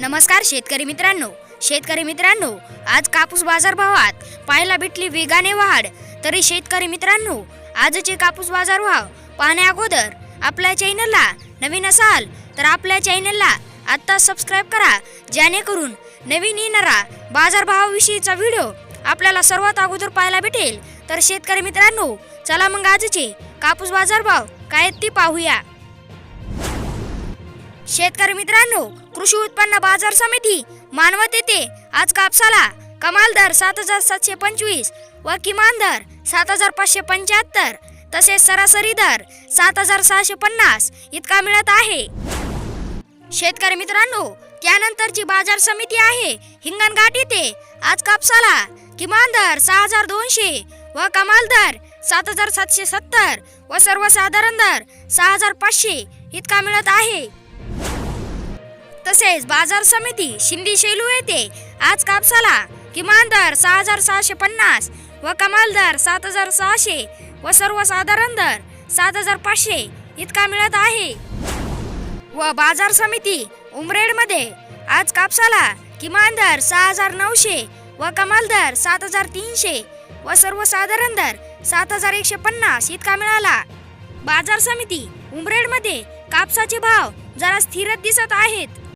नमस्कार शेतकरी मित्रांनो. शेतकरी मित्रांनो आज कापूस बाजारभावात पाहायला भेटली वेगाने वाढ. तरी शेतकरी मित्रांनो आजचे कापूस बाजारभाव पाहण्या अगोदर आपल्या चॅनलला नवीन असाल तर आपल्या चॅनलला आत्ता सबस्क्राईब करा. जेणेकरून नवीन येणारा बाजारभावाविषयीचा व्हिडिओ आपल्याला सर्वात अगोदर पाहायला भेटेल. तर शेतकरी मित्रांनो चला मग आजचे कापूस बाजारभाव काय ते पाहूया. शेतकरी मित्रांनो कृषी उत्पन्न बाजार समिती मानवत येथे आज कापसाला कमाल दर सात हजार सातशे पंचवीस व किमान दर सात हजार पाचशे पंच्याहत्तर तसेच सरासरी दर सात हजार सहाशे पन्नास इतका मिळत आहे. शेतकरी मित्रांनो त्यानंतरची बाजार समिती आहे हिंगणघाट येथे. आज कापसाला किमान दर सहा हजार दोनशे व कमाल दर सात हजार सातशे सत्तर व सर्वसाधारण दर सहा हजार पाचशे इतका मिळत आहे. तसेच बाजार समिती शिंदी शेलू येथे आज कापसाला किमान दर सहा हजार सहाशे पन्नास व कमाल दर सात हजार सहाशे व सर्वसाधारण दर सात हजार पाचशे इतका मिळत आहे. व बाजार समिती उमरेडमध्ये आज कापसाला किमान दर सहा हजार नऊशे व कमाल दर सात हजार तीनशे व सर्वसाधारण दर सात हजार एकशे पन्नास इतका मिळाला. बाजार समिती उमरेडमध्ये कापसाचे भाव जरा स्थिरच दिसत आहेत.